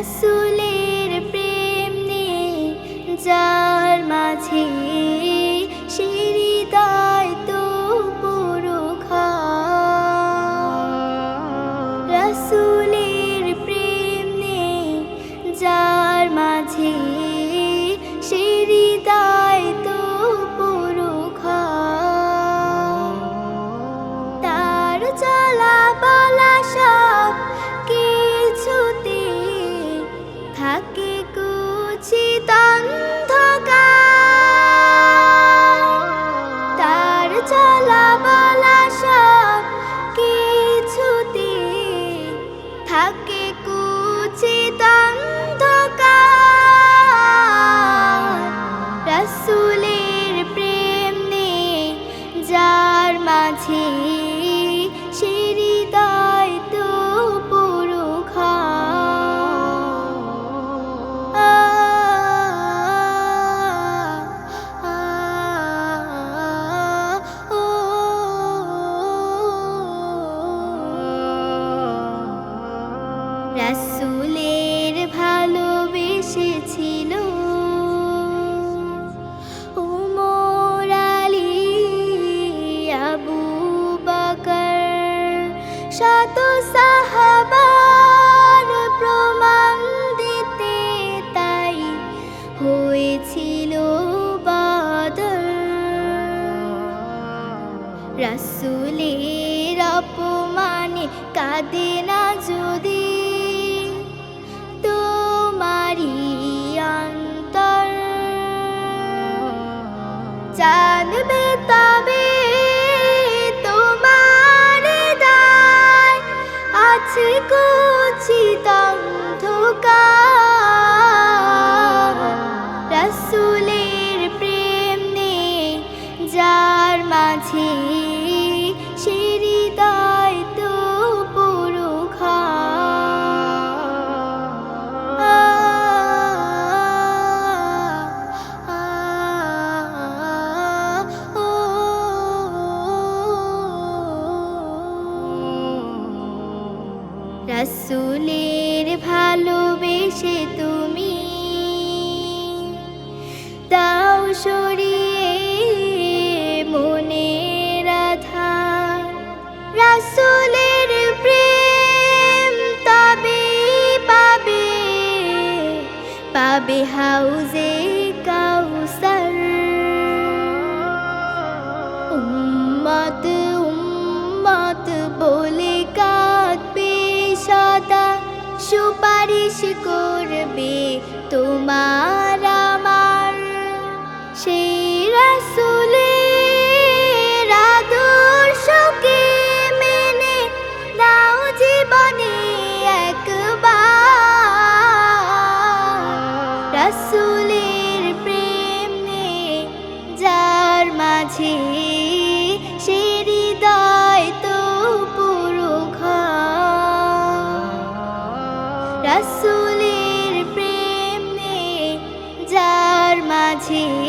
রাসুলের প্রেম নিয়ে যার মাঝে সে হৃদয় তো পুরো রাসুলের রাসুলের ভালোবেসেছিল। উমর আলী, আবু বকর, শত সাহাবার প্রমাণ দিতে তাই হয়েছিল বাদর। রাসুলের অপমানে কাঁদে না যদি তবে তোমার দায় আছে কুচিত রাসুলের ভালোবেসে তুমি দাও সরিয়ে মনে রাধা রাসুলের প্রেম তবে পাবে পাবে হাউজে তোমার কাছে